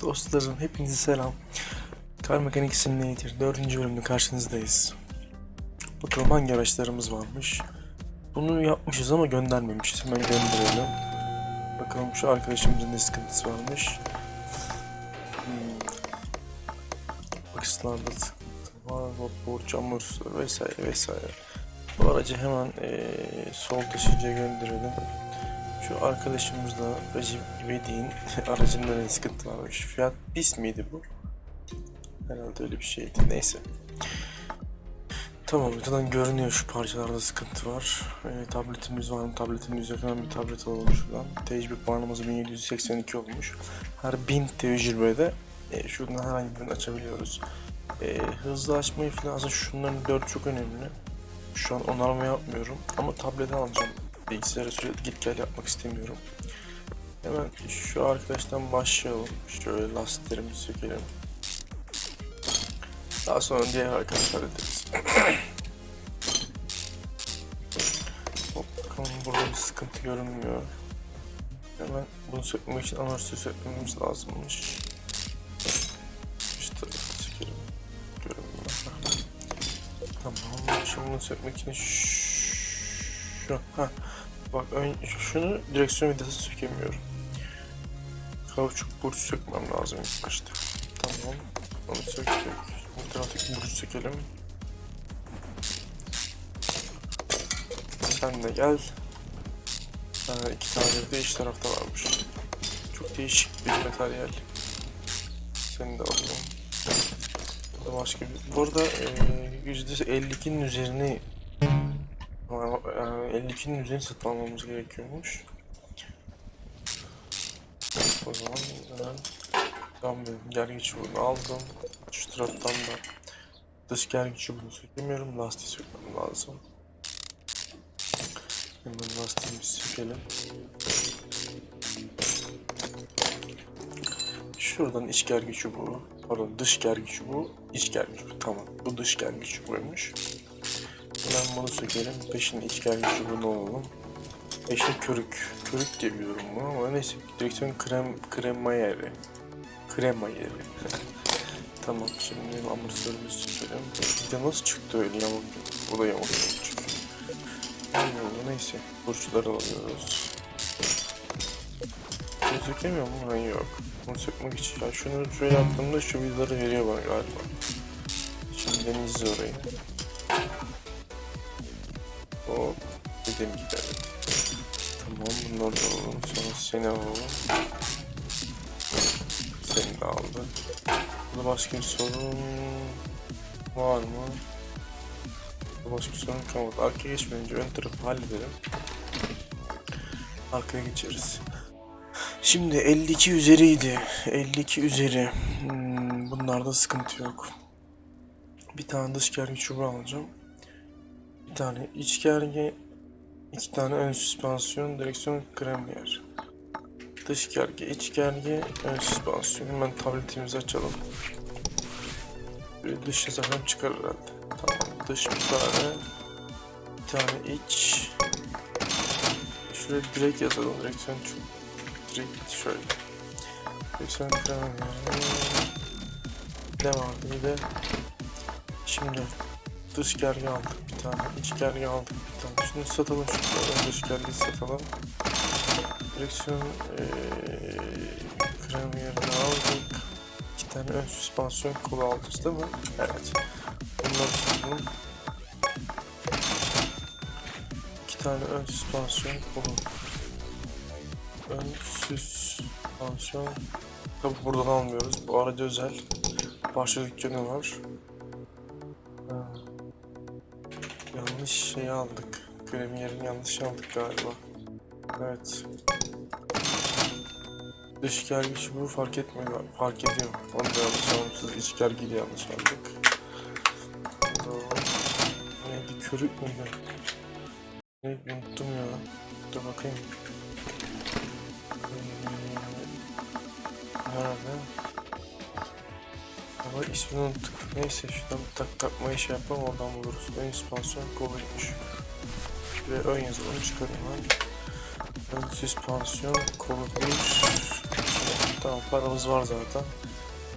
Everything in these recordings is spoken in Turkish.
Dostlarım hepinize selam. Car Mechanic Simulator 4. bölümde karşınızdayız. Bakalım hangi araçlarımız varmış. Bunu yapmışız ama göndermemişiz. Hemen gönderelim. Bakalım şu arkadaşımızın ne sıkıntısı varmış. Hmm. Bakışlarda sıkıntı var. Vapur, çamur vesaire vesaire. Bu aracı hemen eee sol taşıyıcıya gönderelim. Şu arkadaşımızla Recep İvedik'in aracında ne sıkıntı varmış. Fiyat bis miydi bu? Herhalde öyle bir şeydi. Neyse. Tamam zaten görünüyor şu parçalarda sıkıntı var. Ee, tabletimiz var mı? Tabletimiz yok. Hemen bir tablet alalım şuradan. Tecrübe puanımız 1782 olmuş. Her 1000 tecrübede e, şuradan herhangi birini açabiliyoruz. E, hızlı açmayı falan aslında şunların 4 çok önemli. Şu an onarma yapmıyorum ama tableti alacağım. Bilgisayara sürekli git gel yapmak istemiyorum. Hemen şu arkadaştan başlayalım. Şöyle lastiklerimizi sökelim. Daha sonra diğer arkadaşlar ederiz. Hop, bakalım burada bir sıkıntı görünmüyor. Hemen bunu sökmek için anarşi sökmemiz lazımmış. Üst tarafı sökelim. Görünmüyor. Tamam. Şimdi bunu sökmek için şu. Heh. Bak ön, şunu direksiyon vidası sökemiyorum. Kauçuk burç sökmem lazım ilk başta. Tamam. Onu söktük. Bu taraftaki burcu sökelim. Sen de gel. Ha, iki tane de iç tarafta varmış. Çok değişik bir materyal. Seni de alayım. Bu da başka bir... Bu arada %52'nin üzerini e, 52'nin üzerini satın almamız gerekiyormuş. O zaman hemen tam benim gergi çubuğunu aldım. Şu taraftan da dış gergi çubuğunu sökemiyorum. Lastiği sökmem lazım. Hemen lastiğimizi sökelim. Şuradan iç gergi çubuğu, pardon dış gergi çubuğu, iç gergi çubuğu. Tamam, bu dış gergi çubuğuymuş. Hemen bunu sökelim. Peşin iç gergi çubuğunu alalım. Peşin körük. Körük diye biliyorum bunu ama neyse. Direksiyon krem, krema yeri. Krema yeri. tamam şimdi amortisörümüzü sökelim. Bir de nasıl çıktı öyle yamuk? Bu da yamuk çünkü. Neyse. Burçları alıyoruz. Bunu sökemiyor mu? Hayır yok. Bunu sökmek için. Ya şunu şöyle yaptığımda şu vidaları veriyor bana galiba. Şimdi denizli orayı. Dediğim gibi. Tamam bunları da alalım. Sonra seni alalım. Seni de aldık. Burada başka bir sorun var mı? Burada başka bir sorun kalmadı. Arkaya geçmeden ön tarafı halledelim. Arkaya geçeriz. Şimdi 52 üzeriydi. 52 üzeri. Hmm, bunlarda sıkıntı yok. Bir tane dış gergi çubuğu alacağım. Bir tane iç gergi, iki tane ön süspansiyon, direksiyon kremiyer. Dış gergi, iç gergi, ön süspansiyon. Hemen tabletimizi açalım. Bir dışı zaten çıkar herhalde. Tamam, dış bir tane, bir tane iç. Şöyle direkt yazalım, direksiyon çok. Direkt şöyle. Direksiyon kremiyer. Ne vardı bir de? Şimdi dış gergi aldık bir tane, iç gergi aldık tane. Şimdi satalım dış gergi satalım. Direksiyon ee, krem yerine aldık. İki tane ön süspansiyon kolu aldık değil mi? Evet. Bunları satalım. İki tane ön süspansiyon kolu. Ön süspansiyon Tabi buradan almıyoruz. Bu aracı özel. Parça dükkanı var. Yanlış şey aldık. Premier'in yanlış aldık galiba. Evet. Dış gergi çubuğu fark etmiyor. Fark ediyor. Onu da yanlış almışız. İç gergiyle yanlış aldık. Neydi? Körük müydü? Neydi? Unuttum ya. Dur bakayım. Ee, Nerede? İsmini unuttuk. Neyse şuradan tak takmayı şey yapalım oradan buluruz. Ön süspansiyon koluymuş. Şuraya ön yazalım çıkarayım ben. Ön süspansiyon kolu bir. Tamam paramız var zaten.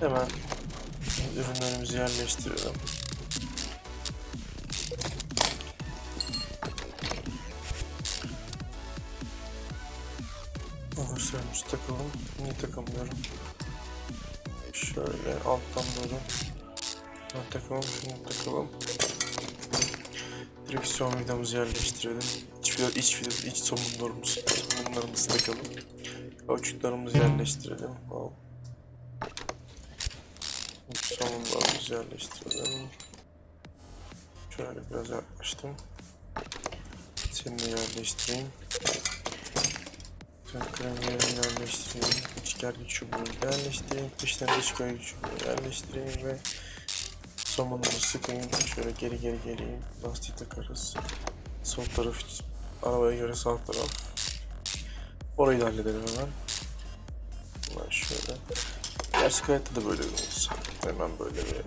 Hemen ürünlerimizi yerleştirelim. Amaçlarımızı takalım. Niye takamıyorum? Şöyle alttan doğru. Şunu takalım, şunu takalım. Direksiyon vidamızı yerleştirelim. İç, vida, iç, vida, iç somunlarımızı, somunlarımızı takalım. Kauçuklarımızı yerleştirelim. Hop. İç somunlarımızı yerleştirelim. Şöyle biraz yaklaştım. Seni yerleştireyim. Kremlerini yerleştireyim. İç gergi çubuğunu yerleştireyim. Dıştan dış gergi çubuğunu yerleştireyim ve somunumu sıkayım. Şöyle geri geri geleyim. Lastiği takarız. Sol taraf arabaya göre sağ taraf. Orayı da halledelim hemen. Hemen şöyle. Gerçek hayatta da böyle olsa. Hemen böyle bir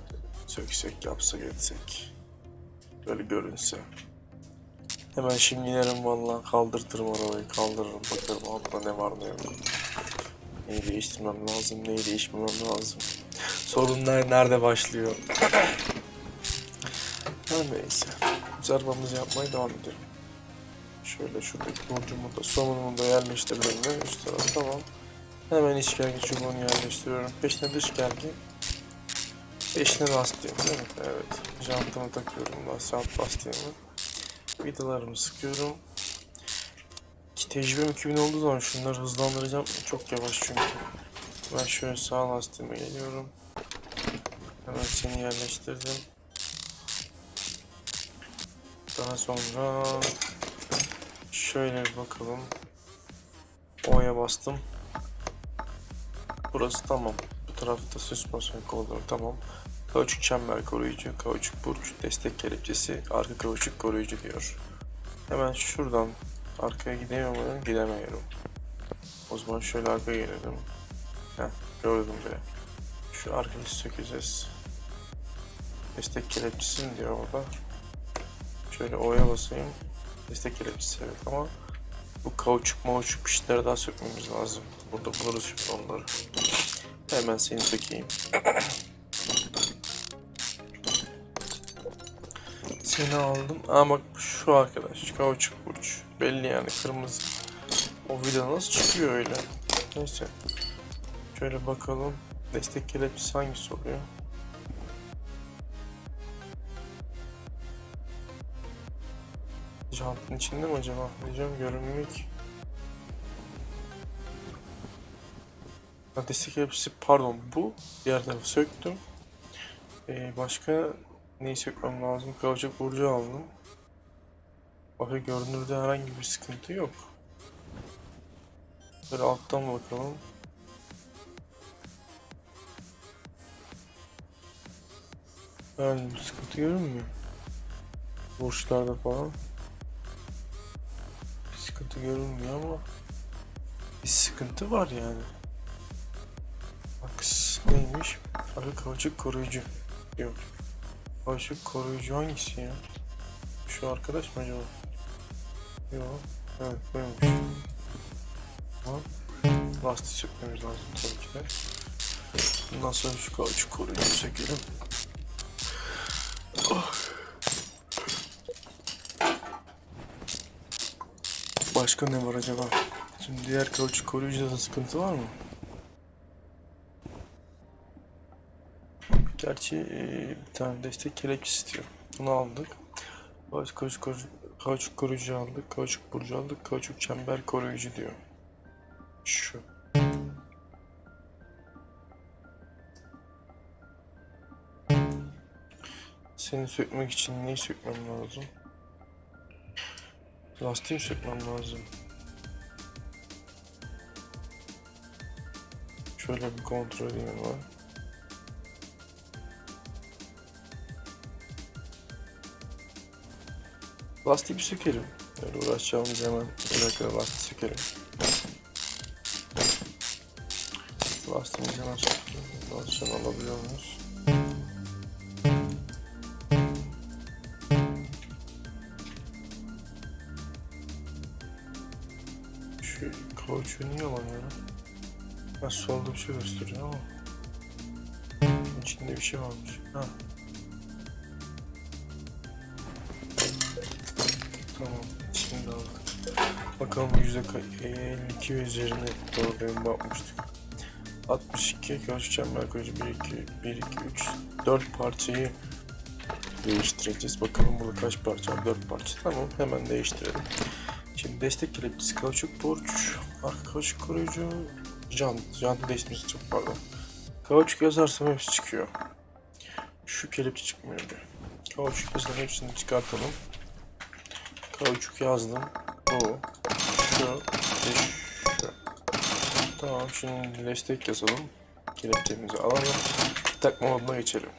söksek yapsak etsek. Böyle görünse. Hemen şimdi inerim valla kaldırtırım arabayı kaldırırım bakarım altta ne var ne yok. Neyi değiştirmem lazım neyi değiştirmem lazım. Sorunlar nerede başlıyor. Neyse. Biz arabamızı yapmaya devam edelim. Şöyle şuradaki borcumu da somunumu da yerleştirdim ve üst taraf tamam. Hemen iç gergi çubuğunu yerleştiriyorum. Peşine dış gergi. Peşine lastiğim değil mi? Evet. Jantımı takıyorum. Lastik lastiğimi. Vidalarımı sıkıyorum. Ki tecrübem 2000 olduğu zaman şunları hızlandıracağım. Çok yavaş çünkü. Ben şöyle sağ lastiğime geliyorum. Hemen seni yerleştirdim. Daha sonra şöyle bir bakalım. O'ya bastım. Burası tamam. Bu tarafta süspansiyon kolları tamam. Kauçuk çember koruyucu, kauçuk burç, destek kelepçesi, arka kauçuk koruyucu diyor. Hemen şuradan arkaya gidemiyorum, gidemiyorum. O zaman şöyle arkaya gelelim. Heh, gördüm bile. Şu arkayı sökeceğiz. Destek kelepçesi mi diyor orada? Şöyle O'ya basayım. Destek kelepçesi evet ama bu kauçuk mauçuk işleri daha sökmemiz lazım. Burada buluruz şimdi onları. Hemen seni sökeyim. Seni aldım. Aa bak şu arkadaş. Kauçuk burç. Belli yani kırmızı. O vida nasıl çıkıyor öyle? Neyse. Şöyle bakalım. Destek kelepçesi hangisi oluyor? Jantın içinde mi acaba? Diyeceğim görünmüyor ki. Destek kelepçesi pardon bu. Diğer tarafı söktüm. Ee, başka neyi sökmem lazım? Kavacak burcu aldım. Bakın görünürde herhangi bir sıkıntı yok. Böyle alttan bakalım. Yani bir sıkıntı görünmüyor. Burçlarda falan. Bir sıkıntı görünmüyor ama bir sıkıntı var yani. Bak neymiş? Arı kavacık koruyucu. Yok. Kavacık koruyucu hangisi ya? Şu arkadaş mı acaba? Yok. Evet buymuş. Tamam. Lastik sökmemiz lazım tabii ki de. Bundan sonra şu kavacık koruyucu sökelim. Oh. Başka ne var acaba? Şimdi diğer kauçuk koruyucuda da sıkıntı var mı? Gerçi eee, bir tane destek kelepçesi istiyor. Bunu aldık. Kauçuk, kauçuk, kauçuk, koruyucu aldık. Kauçuk burcu aldık. Kauçuk çember koruyucu diyor. Şu. Seni sökmek için neyi sökmem lazım? Lastiği sökmem lazım. Şöyle bir kontrol edeyim ama. Lastiği bir sökelim. Böyle uğraşacağımız hemen bir dakika lastiği sökelim. Lastiğimizi hemen sökelim. Ondan sonra alabiliyor muyuz? Şu kauçuğu niye alamıyorum? Ha, solda bir şey gösteriyor ama. İçinde bir şey varmış. Ha. Tamam. Şimdi aldık. Bakalım yüzde ka- 52 ve üzerine doğru bakmıştık. 62 karşı çember koyucu 1 2 1 2 3 4 parçayı değiştireceğiz. Bakalım burada kaç parça var? 4 parça. Tamam hemen değiştirelim. Şimdi destek kelepçesi, kauçuk borç, arka kauçuk koruyucu, jant. Jantı değiştirmesi çok pardon. Kauçuk yazarsam hepsi çıkıyor. Şu kelepçe çıkmıyor. Kauçuk yazılan hepsini çıkartalım. Kauçuk yazdım. Bu. Şu. Şu. Tamam şimdi destek yazalım. Kelepçemizi alalım. Takma moduna geçelim.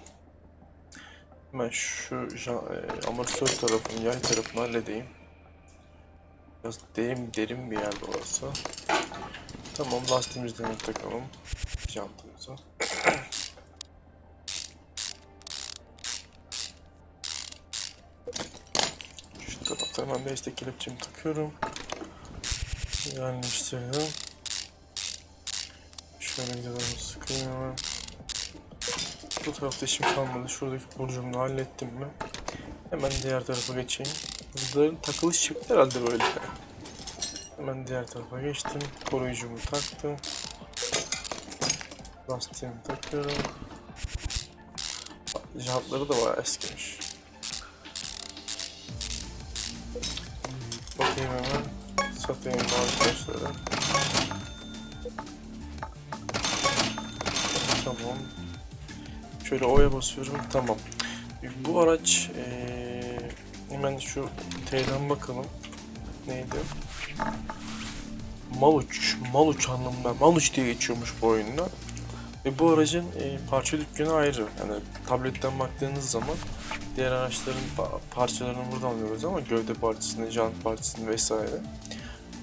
Hemen şu e, amortisör tarafını, yay tarafını halledeyim. Biraz derin derin bir yerde orası. Tamam lastiğimizden de takalım. Jantımıza. Tarafta hemen destek kelepçemi takıyorum. Yerleştirdim. Şöyle gidelim sıkayım hemen. Bu tarafta işim kalmadı. Şuradaki burcumu hallettim mi? Hemen diğer tarafa geçeyim. Bunların takılış şekli herhalde böyle. Hemen diğer tarafa geçtim. Koruyucumu taktım. Lastiğimi takıyorum. Jantları da bayağı eskimiş. Bakayım hemen. Satayım arkadaşlara. Tamam. Şöyle O'ya basıyorum. Tamam. Bu araç eee, hemen şu T'den bakalım. Neydi? Maluç. Maluç anlamında. Maluç diye geçiyormuş bu oyunda. Ve bu aracın eee, parça dükkanı ayrı. Yani tabletten baktığınız zaman diğer araçların pa- parçalarını buradan alıyoruz ama gövde parçasını, jant parçasını vesaire.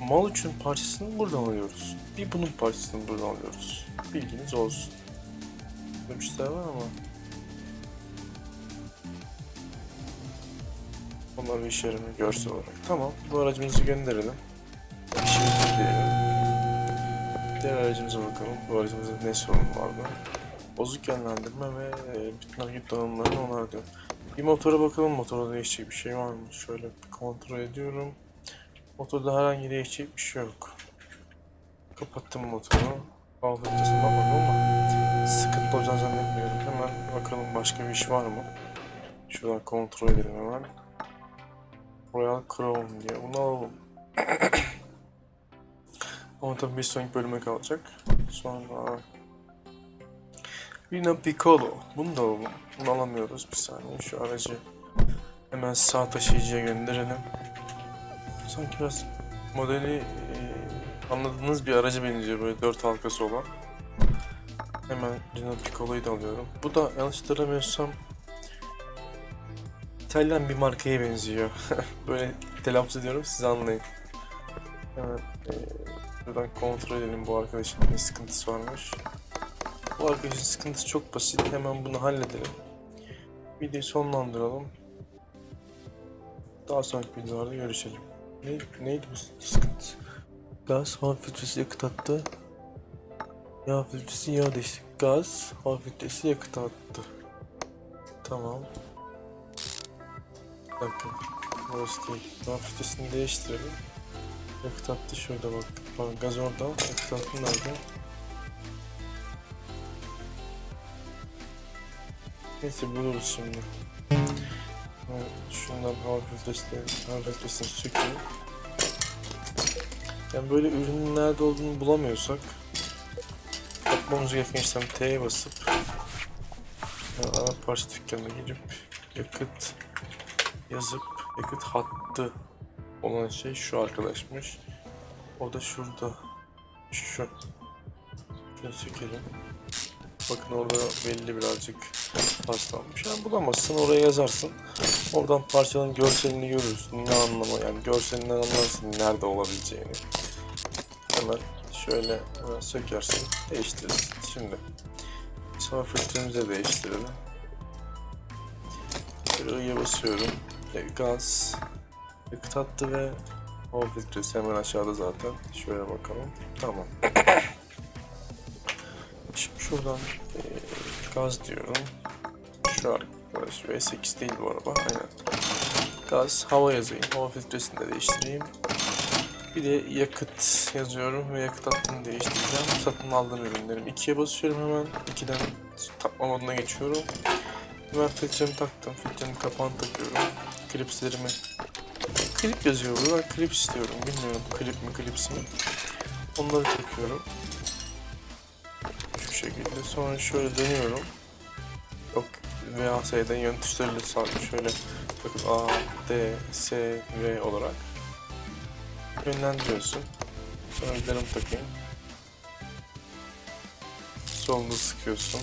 Maluç'un parçasını buradan alıyoruz. Bir bunun parçasını buradan alıyoruz. Bilginiz olsun. Şeyler var ama Onlar bir işe yaramıyor görsel olarak. Tamam, bu aracımızı gönderelim. Şimdi diyelim. Diğer aracımıza bakalım. Bu aracımızda ne sorun vardı? Bozuk yönlendirme ve e, bütün hareket dağılımlarını onarlıyor. Bir motora bakalım. Motorda değişecek bir şey var mı? Şöyle kontrol ediyorum. Motorda herhangi değişecek bir şey yok. Kapattım motoru. Filtresine bakmadım ama sıkıntı olacağını zannetmiyorum. Hemen bakalım başka bir iş var mı? Şuradan kontrol edelim hemen. Royal Crown diye bunu alalım. Ama tabii bir sonraki bölüme kalacak. Sonra Vina Piccolo. Bunu da. Bunu alamıyoruz. Bir saniye şu aracı hemen sağ taşıyıcıya gönderelim. Sanki biraz modeli e, anladığınız bir araca benziyor böyle dört halkası olan. Hemen Vina Piccolo'yu da alıyorum. Bu da yanlış hatırlamıyorsam İtalyan bir markaya benziyor. Böyle telaffuz ediyorum siz anlayın. Hemen eee buradan kontrol edelim bu arkadaşın ne sıkıntısı varmış. Arkadaşın sıkıntısı çok basit. Hemen bunu halledelim. Videoyu sonlandıralım. Daha sonraki videolarda görüşelim. Ne, neydi bu sıkıntı? Gaz, hava filtresi yakıt attı. Yağ filtresi yağ değişti. Gaz, hava filtresi yakıt attı. Tamam. Dakika. Burası değil. Daha fitesini değiştirelim. Yakıt hattı şurada bak. Gaz orada. Yakıt hattı nerede? Neyse buluruz şimdi. Evet, şundan hava filtresini, sökeyim. Yani böyle ürünün nerede olduğunu bulamıyorsak yapmamız gereken işlem T'ye basıp yani ana parça dükkanına girip yakıt yazıp yakıt hattı olan şey şu arkadaşmış. O da şurada. Şu. Şunu sökelim. Bakın orada belli birazcık paslanmış. Yani bulamazsın oraya yazarsın. Oradan parçanın görselini görürsün. Ne anlama yani görselinden anlarsın nerede olabileceğini. Hemen şöyle hemen sökersin. Değiştirirsin. Şimdi sağ filtremizi de değiştirelim. I'ya basıyorum. E, Gaz, yakıt hattı ve hava filtresi hemen aşağıda zaten. Şöyle bakalım. Tamam. Şuradan eee, gaz diyorum. Şu arkadaş V8 değil bu araba. Aynen. Gaz, hava yazayım. Hava filtresini de değiştireyim. Bir de yakıt yazıyorum ve yakıt hattını değiştireceğim. Satın aldığım ürünlerim. İkiye basıyorum hemen. İkiden takma moduna geçiyorum. Hemen filtremi taktım. Filtrenin kapağını takıyorum. Klipslerimi klip yazıyor burada. Ben klip istiyorum. Bilmiyorum klip mi klips mi. Onları takıyorum. Şu şekilde. Sonra şöyle dönüyorum. Yok VAS'den yön tuşlarıyla sağ şöyle bakın A, D, S, V olarak yönlendiriyorsun. Sonra vidanımı takayım. Solunu sıkıyorsun.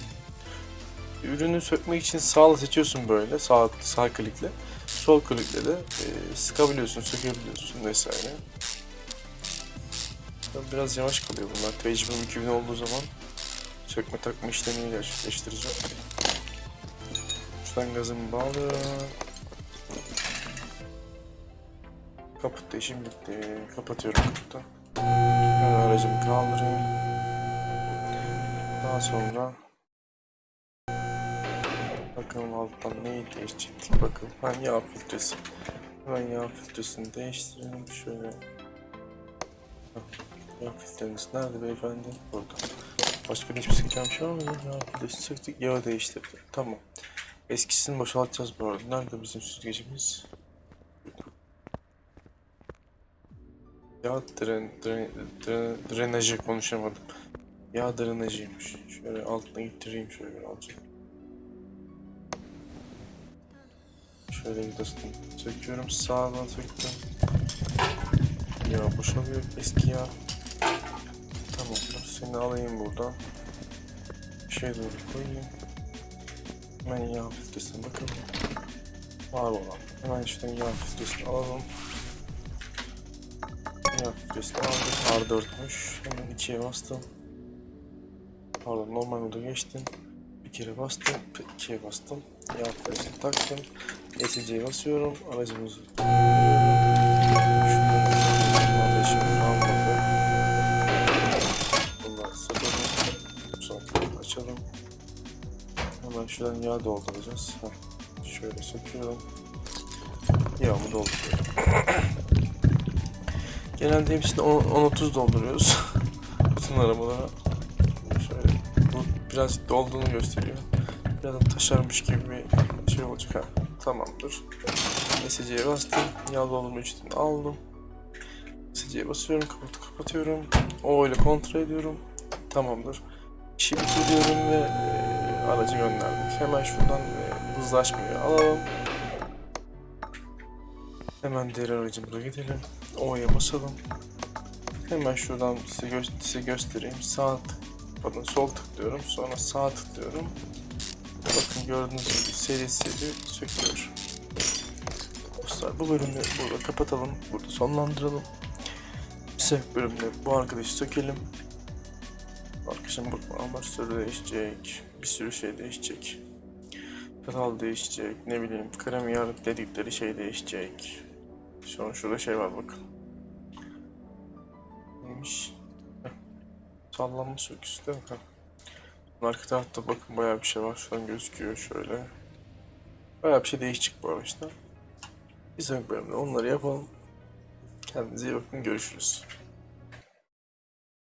Ürünü sökmek için sağla seçiyorsun böyle. Sağ, sağ klikle. Sol klikle de e, sıkabiliyorsun, sökebiliyorsun vesaire. Biraz yavaş kalıyor bunlar. Tecrübem 2000 olduğu zaman sökme takma işlemini gerçekleştireceğim. Şuradan gazımı bağlıyorum. Kaputta işim bitti. Kapatıyorum. Hemen aracımı kaldırıyorum. Daha sonra Bakalım alttan neyi değişecektik bakalım. Ha yağ filtresi. Hemen yağ filtresini değiştirelim. Şöyle. Yağ filtreniz nerede beyefendi? Burada. Başka hiçbir sıkacağım şey mı? Yağ filtresini söktük. Yağı değiştirdik. Tamam. Eskisini boşaltacağız bu arada. Nerede bizim süzgecimiz? Yağ dren, dren, dren, drenajı konuşamadım. Yağ drenajıymış. Şöyle altına getireyim şöyle birazcık. Şöyle vidasını söküyorum. Sağdan söktüm. Ya boşalıyor eski yağ. Tamamdır. Seni alayım buradan. Bir şey doğru koyayım. Hemen yağ filtresine bakalım. Var olan. Hemen şuradan yağ filtresini alalım. Yağ filtresini aldık. R4'müş. Hemen ikiye bastım. Pardon normal moda geçtim. Bir kere bastım. ikiye bastım. Yağ filtresini taktım. ESC'ye basıyorum. Aracımızı açalım. Hemen şuradan yağ dolduracağız. Heh. Şöyle söküyorum. Yağımı dolduruyorum. Genelde hepsini 10-30 dolduruyoruz. Bütün arabalara. Şöyle bu biraz dolduğunu gösteriyor. Biraz taşarmış gibi bir şey olacak ha. Tamamdır. SC'ye bastım. Yağ doldurumu içten aldım. SC'ye basıyorum. Kapatıp kapatıyorum. O ile kontrol ediyorum. Tamamdır. İşi bitiriyorum ve aracı gönderdik. Hemen şuradan e, hızlaşmayı alalım. Hemen diğer aracımıza gidelim. O'ya basalım. Hemen şuradan size, gö- size göstereyim. Sağ tık, sol tıklıyorum. Sonra sağ tıklıyorum. Bakın gördüğünüz gibi seri seri söküyor. Dostlar bu bölümü burada kapatalım. Burada sonlandıralım. Bir bölümde bu arkadaşı sökelim. Arkadaşım bu amortisörü değişecek. Bir sürü şey değişecek. Pedal değişecek. Ne bileyim kremiyar dedikleri şey değişecek. An şurada şey var bakın. Neymiş? Heh. Sallanma söküsü değil mi? Arka tarafta bakın bayağı bir şey var. Şu an gözüküyor şöyle. Bayağı bir şey değişecek bu araçta. Bir sonraki bölümde onları yapalım. Kendinize iyi bakın. Görüşürüz.